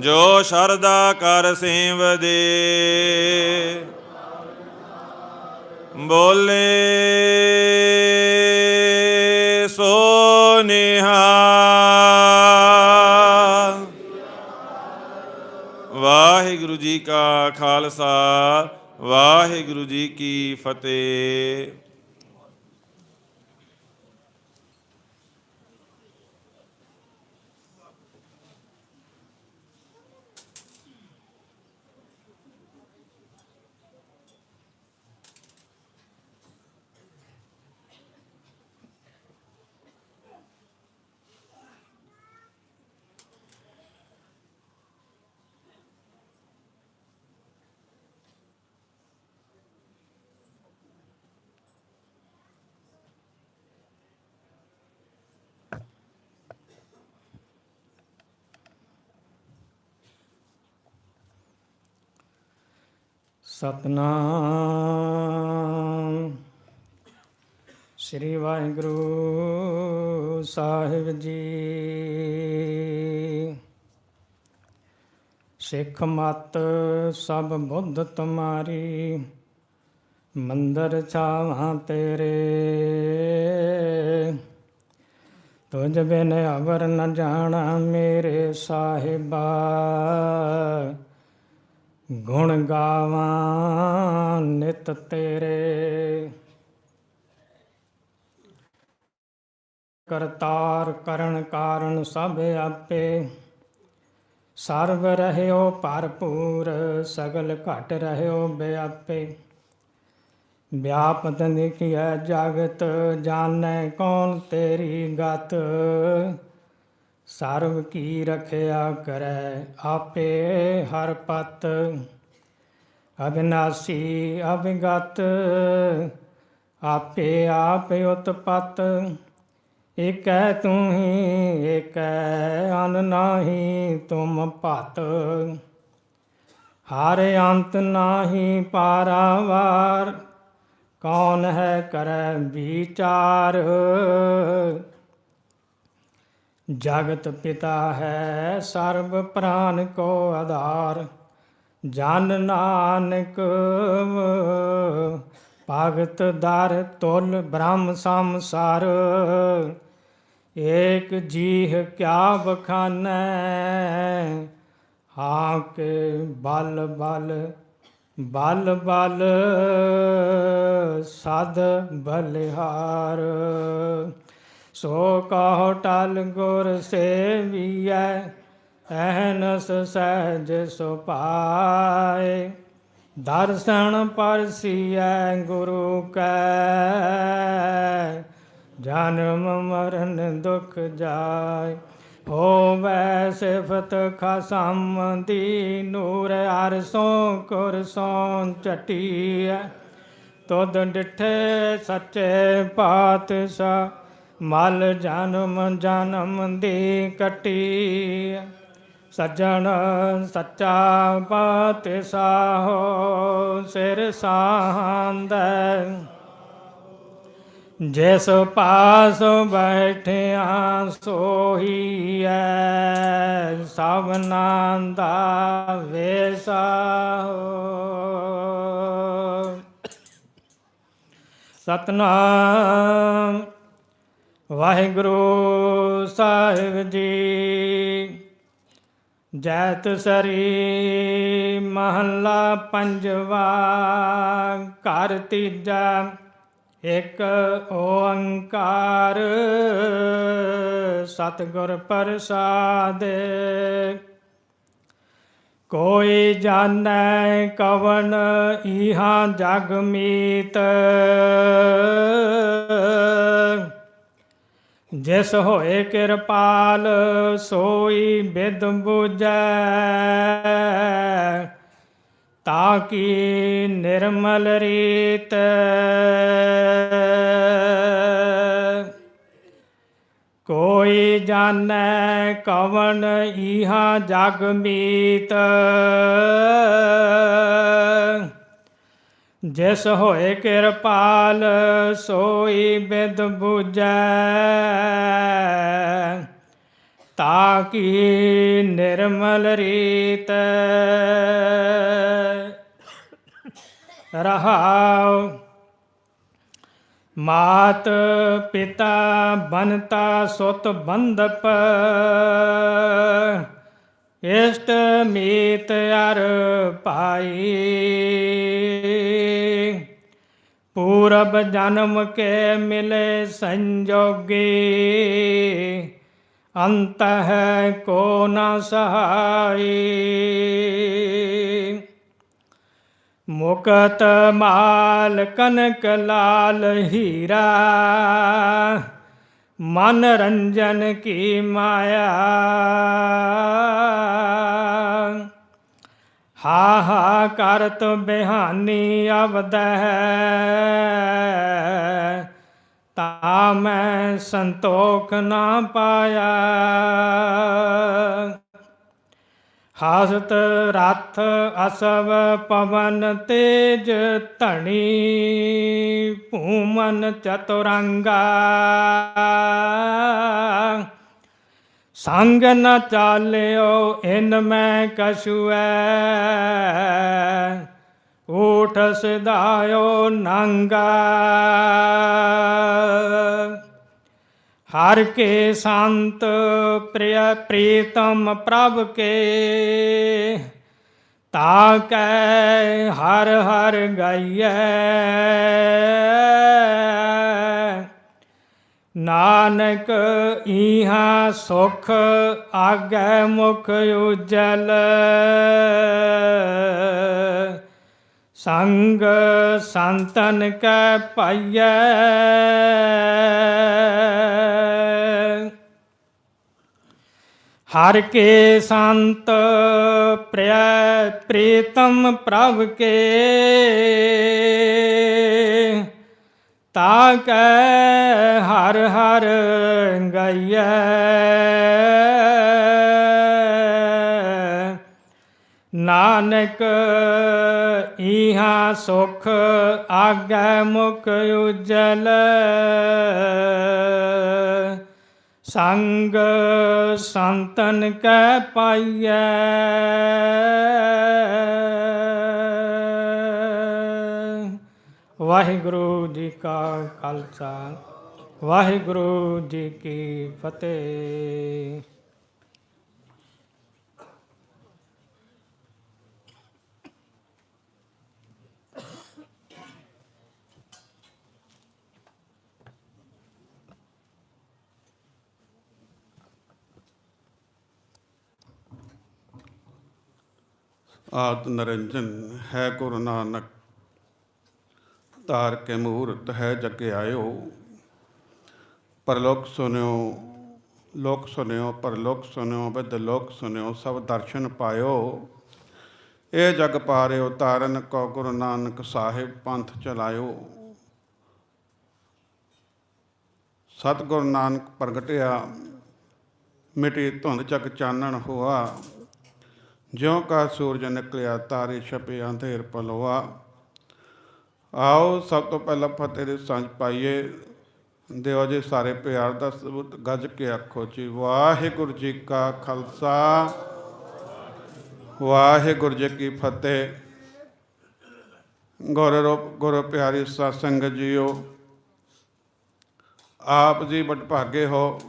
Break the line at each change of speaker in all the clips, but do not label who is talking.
ਜੋ ਸ਼ਰਦਾ ਕਰ ਸੇਵਦੇ। ਬੋਲੇ, ਸੋ ਨਿਹਾਲ ਵਾਹਿਗੁਰੂ ਜੀ ਕਾ ਖਾਲਸਾ, ਵਾਹਿਗੁਰੂ ਜੀ ਕੀ ਫਤਿਹ।
ਸਤਨਾਮ। ਸ੍ਰੀ ਵਾਹਿਗੁਰੂ ਸਾਹਿਬ ਜੀ। ਸਿੱਖ ਮਤ ਸਭ ਬੁੱਧ ਤੁਮਾਰੀ, ਮੰਦਰ ਛਾਵਾਂ ਤੇਰੇ। ਤੁਝ ਬਿਨ ਅਵਰ ਨ ਜਾਣਾ ਮੇਰੇ ਸਾਹਿਬਾ। ਗੁਣ ਗਾਵਾਂ ਨਿਤ ਤੇਰੇ। ਕਰਤਾਰ ਕਰਨ ਕਾਰਨ ਸਭ ਆਪੇ। ਸਰਬ ਰਹਿਓ ਭਰਪੂਰ, ਸਗਲ ਘਟ ਰਹਿਓ ਬਿਆਪੇ। ਵਿਆਪਤ ਨਿਕਿਆ ਜਗਤ, ਜਾਣੈ ਕੌਣ ਤੇਰੀ ਗਤ। ਸਰਬ ਕੀ ਰਖਿਆ ਕਰੈ, ਆਪੇ ਹਰ ਪਤ। ਅਬਿਨਾਸੀ ਅਬਿਗਤ ਆਪੇ ਆਪ ਉਤਪਤ। ਏਕੈ ਤੂੰ ਹੀ, ਏਕੈ ਅਨ ਨਾਹੀ ਤੁਮ ਭਤ। ਹਰ ਅੰਤ ਨਾਹੀ ਪਾਰਾਵਾਰ, ਕੌਣ ਹੈ ਕਰੈ ਵਿਚਾਰ। ਜਗਤ ਪਿਤਾ ਹੈ ਸਰਬ ਪ੍ਰਾਨ ਕੋ ਆਧਾਰ, ਜਨ ਨਾਨਕ ਭਗਤ ਦਰ ਤੁਲ ਬ੍ਰਹਮ ਸੰਸਾਰ। ਏਕ ਜੀਹ ਕਿਆ ਬਖਾਨੈ, ਹਾਂ ਕੇ ਬਲ ਬਲ ਬਲ ਬਲ ਸਦ ਬਲਿਹਾਰ। ਸੋ ਕਹੋ ਟਲ ਗੁਰ ਸੇਵੀਐ, ਅਹਨਸ ਸਹਿਜ ਸੁਪਾਏ ਦਰਸ਼ਨ ਪਰਸੀਐ ਗੁਰੂ ਕੈ, ਜਨਮ ਮਰਨ ਦੁਖ ਜਾਏ। ਹੋਵੈ ਸਿਫਤ ਖਸਮ ਦੀ ਨੂਰ ਅਰਸੋਂ ਕੁਰਸੋਂ ਚਟੀਐ। ਤੁਧ ਡਿਠੇ ਸੱਚੇ ਪਾਤਸ਼ਾਹ ਮਲ ਜਨਮ ਜਨਮ ਦੀ ਕਟੀ। ਸੱਜਣ ਸੱਚਾ ਪਾਤਸ਼ਾਹੋ ਸਿਰ ਸਾਹੰਦੈ ਜਿਸ ਪਾਸ ਬੈਠਿਆ ਸੋਹੀ ਐ ਸਭਨਾਂ ਦਾ ਵੇਸਾ ਸਤਨਾਮ ਵਾਹਿਗੁਰੂ ਸਾਹਿਬ ਜੀ। ਜੈਤ ਸਰੀ ਮਹੱਲਾ ਪੰਜਵਾ, ਘਰ ਤੀਜਾ, ਇੱਕ ਓੰਕਾਰ। ਸਤਿਗੁਰ ਪ੍ਰਸਾਦ। ਕੋਈ ਜਾਣੈ ਕਵਨ ਇਹਾਂ ਜਗ ਮੀਤ। ਜਿਸ ਹੋਏ ਕਿਰਪਾਲ, ਸੋਈ ਬਿਦ ਬੁਝੈ। ਤਾਂ ਕੀ ਨਿਰਮਲ ਰੀਤ। ਕੋਈ ਜਾਣੈ ਕਵਨ ਇਹਾਂ ਜਗ ਮੀਤ। ਜਿਸ ਹੋਏ ਕਿਰਪਾਲ, ਸੋਈ ਬਿਦ ਬੁਝੈ। ਤਾਕੀ ਨਿਰਮਲ ਰੀਤ। ਰਹਾਉ, ਮਾਤ ਪਿਤਾ ਬਨਤਾ ਸੁਤ ਬੰਧਪ। ਇਸ਼ਟ ਮੀਤ ਅਰ ਭਾਈ। ਪੂਰਬ ਜਨਮ ਕੇ ਮਿਲੇ ਸੰਜੋਗੀ, ਅੰਤ ਹੈ ਕੋ ਨ ਸਹਾਈ। ਮੁਕਤ ਮਾਲ ਕਨਕ ਲਾਲ ਹੀਰਾ ਮਨ ਰੰਜਨ ਕੀ ਮਾਇਆ? ਹਾ ਹਾ ਕਰਤ ਬਿਹਾਨੀ ਅਵਦ ਹੈ। ਤਾ ਮੈਂ ਸੰਤੋਖ ਨਾ ਪਾਇਆ। ਹਾਸਤ ਰਥ ਅਸਵ ਪਵਨ ਤੇਜ ਧਣੀ, ਭੂਮਨ ਚਤੁਰੰਗਾ। ਸੰਗ ਨ ਚਾਲਿਓ ਇਨ ਮੈਂ ਕਛੁਐ, ਊਠ ਸਿਧਾਇਓ ਨੰਗਾ। ਹਰ ਕੇ ਸੰਤ ਪ੍ਰਿਯ ਪ੍ਰੀਤਮ ਪ੍ਰਭ ਕੇ। ਤਾ ਕੈ ਹਰ ਹਰ ਗਾਈਐ। ਨਾਨਕ ਈਹਾ ਸੁਖ ਆਗੈ ਮੁਖ ਉਜਲ। ਸੰਗ ਸੰਤਨ ਕੈ ਪਾਈਐ। ਹਰ ਕੇ ਸੰਤ ਪ੍ਰਿਯ ਪ੍ਰੀਤਮ ਪ੍ਰਭ ਕੇ। ਤਾ ਕੈ ਹਰ ਹਰ ਗਾਈਐ। ਨਾਨਕ ਈਹਾ ਸੁਖ ਆਗੈ ਮੁਖ ਉਜਲ ਸੰਗ ਸੰਤਨ ਕੈ ਪਾਈਐ ਵਾਹਿਗੁਰੂ ਜੀ ਕਾ ਖਾਲਸਾ ਵਾਹਿਗੁਰੂ ਜੀ ਕੀ ਫਤਿਹ
ਆਦ ਨਰੰਜਨ ਹੈ ਗੁਰੂ ਨਾਨਕ ਧਾਰ ਕੇ ਮੂਰਤ ਹੈ ਜਗੇ ਆਇਓ ਪਰਲੋਕ ਸੁਨਿਓ, ਲੋਕ ਸੁਨਿਓ, ਪਰਲੋਕ ਸੁਨਿਓ, ਬਿਦ ਲੋਕ ਸੁਨਿਓ, ਸਭ ਦਰਸ਼ਨ ਪਾਇਓ। ਇਹ ਜਗ ਪਾਰਿਓ, ਤਾਰਨ ਕੋ ਗੁਰੂ ਨਾਨਕ ਸਾਹਿਬ, ਪੰਥ ਚਲਾਇਓ। ਸਤਿਗੁਰ ਨਾਨਕ ਪ੍ਰਗਟਿਆ, ਮਿਟੀ ਧੁੰਦ ਚੱਕ ਚਾਨਣ ਹੋਆ। ਜਿਉਂ ਕਾ ਸੂਰਜ ਨਿਕਲਿਆ, ਤਾਰੇ ਛਪੇ, ਅੰਧੇਰ ਪਲਵਾ ਆਓ ਸਭ ਤੋਂ ਪਹਿਲਾਂ ਫਤਿਹ ਦੇ ਸਾਂਝ ਪਾਈਏ। ਦਿਓ ਜੀ ਸਾਰੇ ਪਿਆਰ ਦਾ ਸਬੂਤ, ਗੱਜ ਕੇ ਆਖੋ ਜੀ, ਵਾਹਿਗੁਰੂ ਜੀ ਕਾ ਖਾਲਸਾ। ਵਾਹਿਗੁਰੂ ਜੀ ਕੀ ਫਤਿਹ। ਗੁਰ ਰੂਪ, ਗੁਰੂ ਪਿਆਰੀ ਸਾਧ ਸੰਗਤ ਜੀਓ। ਆਪ ਜੀ ਬਟ ਹੋ।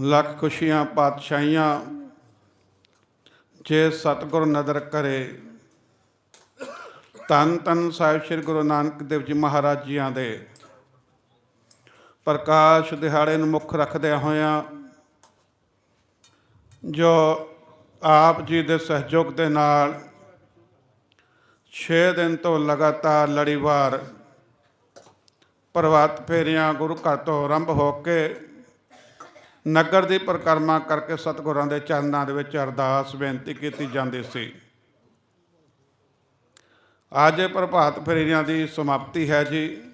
ਲੱਖ ਖੁਸ਼ੀਆਂ, ਪਾਤਸ਼ਾਹੀਆਂ, ਜੇ ਸਤਿਗੁਰ ਨਦਰ ਕਰੇ। ਤਨ ਤਨ ਸਾਹਿਬ ਸ੍ਰੀ ਗੁਰੂ ਨਾਨਕ ਦੇਵ ਜੀ ਮਹਾਰਾਜ ਜੀਆਂ ਦੇ। ਪ੍ਰਕਾਸ਼ ਦਿਹਾੜੇ ਨੂੰ ਮੁੱਖ ਰੱਖਦਿਆਂ ਹੋਇਆਂ ਜੋ ਆਪ ਜੀ ਦੇ ਸਹਿਯੋਗ ਦੇ ਨਾਲ 6 ਦਿਨ ਤੋਂ ਲਗਾਤਾਰ ਲੜੀਵਾਰ ਪ੍ਰਵਾਤ ਫੇਰੀਆਂ ਗੁਰੂ ਘਰ ਤੋਂ ਆਰੰਭ ਹੋ ਕੇ ਨਗਰ ਦੀ ਪਰਿਕਰਮਾ ਕਰਕੇ ਸਤਿਗੁਰਾਂ ਦੇ ਚਰਨਾਂ ਦੇ ਵਿੱਚ ਅਰਦਾਸ ਬੇਨਤੀ ਕੀਤੀ ਜਾਂਦੀ ਸੀ। ਅੱਜ ਪ੍ਰਭਾਤ ਫੇਰੀਆਂ ਦੀ ਸਮਾਪਤੀ ਹੈ ਜੀ।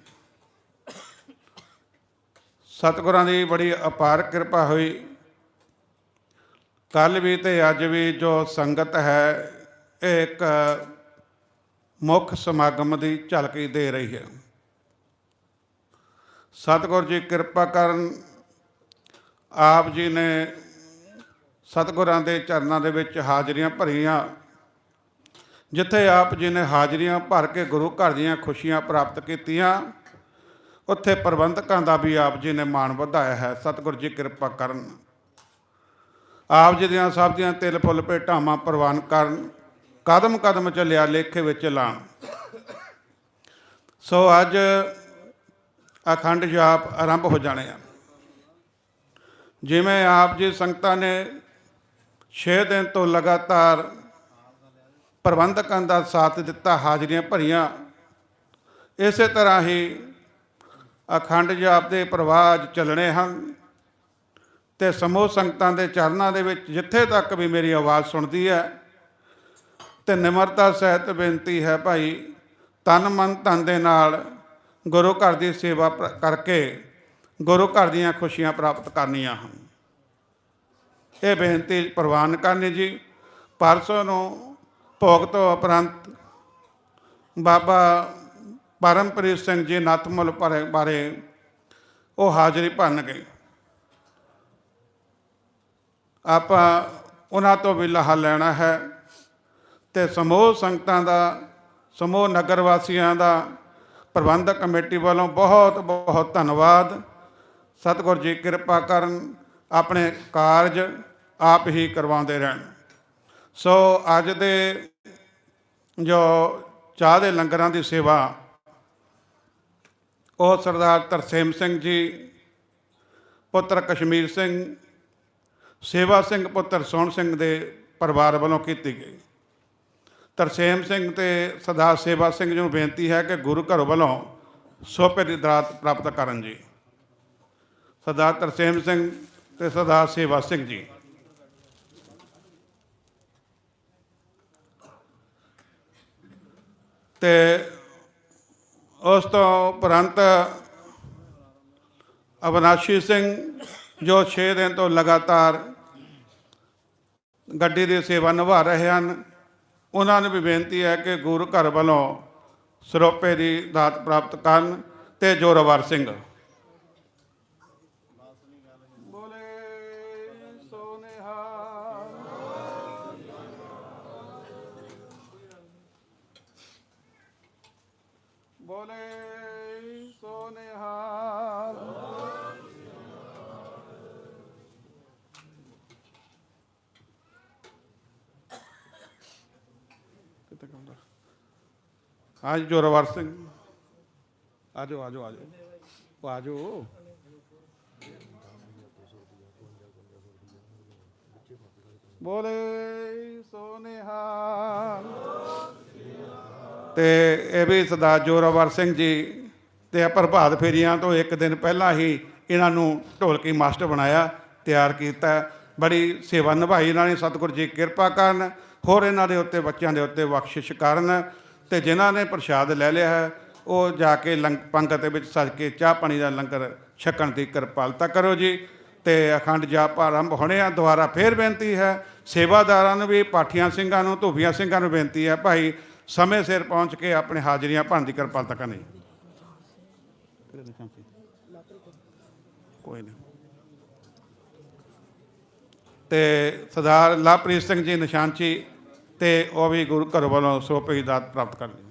ਸਤਿਗੁਰਾਂ ਦੀ ਬੜੀ ਅਪਾਰ ਕਿਰਪਾ ਹੋਈ। ਕੱਲ ਵੀ ਤੇ ਅੱਜ ਵੀ ਜੋ ਸੰਗਤ ਹੈ, ਇਹ ਇੱਕ ਮੁੱਖ ਸਮਾਗਮ ਦੀ ਝਲਕੀ ਦੇ ਰਹੀ ਹੈ। ਸਤਿਗੁਰ ਜੀ ਕਿਰਪਾ ਕਰਨ ਆਪ ਜੀ ਨੇ ਸਤਿਗੁਰਾਂ ਦੇ ਚਰਨਾਂ ਦੇ ਵਿੱਚ ਹਾਜ਼ਰੀਆਂ ਭਰੀਆਂ, ਜਿੱਥੇ ਆਪ ਜੀ ਨੇ ਹਾਜ਼ਰੀਆਂ ਭਰ ਕੇ ਗੁਰੂ ਘਰ ਦੀਆਂ ਖੁਸ਼ੀਆਂ ਪ੍ਰਾਪਤ ਕੀਤੀਆਂ, ਉੱਥੇ ਪ੍ਰਬੰਧਕਾਂ ਦਾ ਵੀ ਆਪ ਜੀ ਨੇ ਮਾਣ ਵਧਾਇਆ ਹੈ। ਸਤਿਗੁਰ ਜੀ ਕਿਰਪਾ ਕਰਨ। ਆਪ ਜੀ ਦੀਆਂ ਸਭ ਦੀਆਂ ਤਿਲ ਫੁੱਲ ਭੇਟਾਵਾਂ ਪ੍ਰਵਾਨ ਕਰਨ ਕਦਮ ਕਦਮ ਚੱਲਿਆ ਲੇਖੇ ਵਿੱਚ ਲਾਣ। ਸੋ ਅੱਜ ਅਖੰਡ ਜਾਪ ਆਰੰਭ ਹੋ ਜਾਣੇ ਆ। ਜਿਵੇਂ ਆਪ ਜੀ ਸੰਗਤਾਂ ਨੇ 6 ਦਿਨ ਤੋਂ ਲਗਾਤਾਰ ਪ੍ਰਬੰਧਕਾਂ ਦਾ ਸਾਥ ਦਿੱਤਾ, ਹਾਜ਼ਰੀਆਂ ਭਰੀਆਂ, ਇਸੇ ਤਰ੍ਹਾਂ ਹੀ ਅਖੰਡ ਜਾਪ ਦੇ ਪ੍ਰਵਾਹ ਚੱਲਣੇ ਹਨ ਤੇ ਸਮੂਹ ਸੰਗਤਾਂ ਦੇ ਚਰਨਾਂ ਦੇ ਵਿੱਚ ਜਿੱਥੇ ਤੱਕ ਵੀ ਮੇਰੀ ਆਵਾਜ਼ ਸੁਣਦੀ ਹੈ ਤੇ ਨਿਮਰਤਾ ਸਹਿਤ ਬੇਨਤੀ ਹੈ ਭਾਈ, ਤਨ ਮਨ ਧਨ ਦੇ ਨਾਲ ਗੁਰੂ ਘਰ ਦੀ ਸੇਵਾ ਪ੍ਰ- ਕਰਕੇ ਗੁਰੂ ਘਰ ਦੀਆਂ ਖੁਸ਼ੀਆਂ ਪ੍ਰਾਪਤ ਕਰਨੀਆਂ ਹਨ। ਇਹ ਬੇਨਤੀ ਪ੍ਰਵਾਨ ਕਰਨੀ ਜੀ। ਪਰਸੋਂ ਨੂੰ ਭੋਗ ਤੋਂ ਉਪਰੰਤ ਬਾਬਾ ਪਰਮਪ੍ਰੀਤ ਸਿੰਘ ਜੀ ਨਤਮੁੱਲ ਬਾਰੇ ਬਾਰੇ ਉਹ ਹਾਜ਼ਰੀ ਭਰਨਗੇ। ਆਪਾਂ ਉਹਨਾਂ ਤੋਂ ਵੀ ਲਾਹਾ ਲੈਣਾ ਹੈ ਤੇ ਸਮੂਹ ਸੰਗਤਾਂ ਦਾ, ਸਮੂਹ ਨਗਰ ਵਾਸੀਆਂ ਦਾ ਪ੍ਰਬੰਧਕ ਕਮੇਟੀ ਵੱਲੋਂ ਬਹੁਤ ਬਹੁਤ ਧੰਨਵਾਦ। ਸਤਿਗੁਰ ਜੀ, ਕਿਰਪਾ ਕਰਨ ਆਪਣੇ ਕਾਰਜ ਆਪ ਹੀ ਕਰਵਾਉਂਦੇ ਰਹਿਣ। ਸੋ ਅੱਜ ਦੇ ਜੋ ਚਾਹ ਦੇ ਲੰਗਰਾਂ ਦੀ ਸੇਵਾ, ਉਹ ਸਰਦਾਰ ਤਰਸੇਮ ਸਿੰਘ ਜੀ, ਪੁੱਤਰ ਕਸ਼ਮੀਰ ਸਿੰਘ, ਸੇਵਾ ਸਿੰਘ ਪੁੱਤਰ ਸੋਹਣ ਸਿੰਘ ਦੇ ਪਰਿਵਾਰ ਵੱਲੋਂ ਕੀਤੀ ਗਈ। ਤਰਸੇਮ ਸਿੰਘ ਤੇ ਸਰਦਾਰ ਸੇਵਾ ਸਿੰਘ ਜੀ ਨੂੰ ਬੇਨਤੀ ਹੈ ਕਿ ਗੁਰੂ ਘਰ ਵੱਲੋਂ ਸੋਪੇ ਦੀ ਦਾਤ ਪ੍ਰਾਪਤ ਕਰਨ ਜੀ। ਸਰਦਾਰ ਤਰਸੇਮ ਸਿੰਘ ਤੇ ਸਰਦਾਰ ਸੇਵਾ ਸਿੰਘ ਜੀ। ਤੇ ਉਸ ਤੋਂ ਉਪਰੰਤ ਅਵਨਾਸ਼ੀ ਸਿੰਘ ਜੋ 6 ਦਿਨ ਤੋਂ ਲਗਾਤਾਰ ਗੱਡੀ ਦੀ ਸੇਵਾ ਨਿਭਾ ਰਹੇ ਹਨ, ਉਹਨਾਂ ਨੂੰ ਵੀ ਬੇਨਤੀ ਹੈ ਕਿ ਗੁਰੂ ਘਰ ਵੱਲੋਂ ਸਰੋਪੇ ਦੀ ਦਾਤ ਪ੍ਰਾਪਤ ਕਰਨ ਤੇ ਜੋਰਾਵਰ ਸਿੰਘ। ਬੋਲੇ ਸੋਨੇਹਾ ਕਿੱਥੇ ਕੌਂਦਾ ਹਾਂਜੀ ਜੋਰਾਵਰ ਸਿੰਘ। ਆਜੋ ਆਜੋ ਆਜੋ ਆਜੋ ਬੋਲੇ ਤੇ ਇਹ ਵੀ ਸਰਦਾਰ ਜੋਰਾਵਰ ਸਿੰਘ ਜੀ ਤੇ ਪ੍ਰਭਾਤ ਫੇਰੀਆਂ ਤੋਂ ਇੱਕ ਦਿਨ ਪਹਿਲਾਂ ਹੀ ਇਹਨਾਂ ਨੂੰ ਢੋਲਕੀ ਮਾਸਟਰ ਬਣਾਇਆ, ਤਿਆਰ ਕੀਤਾ। ਬੜੀ ਸੇਵਾ ਨਿਭਾਈ ਇਹਨਾਂ ਨੇ, ਸਤਿਗੁਰੂ ਜੀ ਕਿਰਪਾ ਕਰਨ। ਹੋਰ ਇਹਨਾਂ ਦੇ ਉੱਤੇ, ਬੱਚਿਆਂ ਦੇ ਉੱਤੇ ਬਖਸ਼ਿਸ਼ ਕਰਨ ਤੇ ਜਿਨ੍ਹਾਂ ਨੇ ਪ੍ਰਸ਼ਾਦ ਲੈ ਲਿਆ ਹੈ, ਉਹ ਜਾ ਕੇ ਲੰਗ ਪੰਗਤ ਦੇ ਵਿੱਚ ਸੱਜ ਕੇ ਚਾਹ ਪਾਣੀ ਦਾ ਲੰਗਰ ਛਕਣ ਦੀ ਕਿਰਪਾਲਤਾ ਕਰੋ ਜੀ। ਤੇ ਅਖੰਡ ਜਾਪ ਆਰੰਭ ਹੋਣੇ ਆ ਦੁਆਰਾ ਫੇਰ ਬੇਨਤੀ ਹੈ। ਸੇਵਾਦਾਰਾਂ ਨੂੰ ਵੀ, ਪਾਠੀਆਂ ਸਿੰਘਾਂ ਨੂੰ ਧੂਬੀਆਂ ਸਿੰਘਾਂ ਨੂੰ ਬੇਨਤੀ ਹੈ, ਭਾਈ ਸਮੇਂ ਸਿਰ ਪਹੁੰਚ ਕੇ ਆਪਣੇ ਹਾਜ਼ਰੀਆਂ ਭਰਨ ਦੀ ਕਿਰਪਾਲਤਾ ਕਰਨੀ ਕੋਈ ਨਹੀਂ। ਤੇ ਸਰਦਾਰ ਲਵਪ੍ਰੀਤ ਸਿੰਘ ਜੀ ਨਿਸ਼ਾਨਚੀ ਤੇ ਉਹ ਵੀ ਗੁਰੂ ਘਰ ਵੱਲੋਂ ਸੋਪੇ ਦਾਤ ਪ੍ਰਾਪਤ ਕਰ ਬੋਲੇ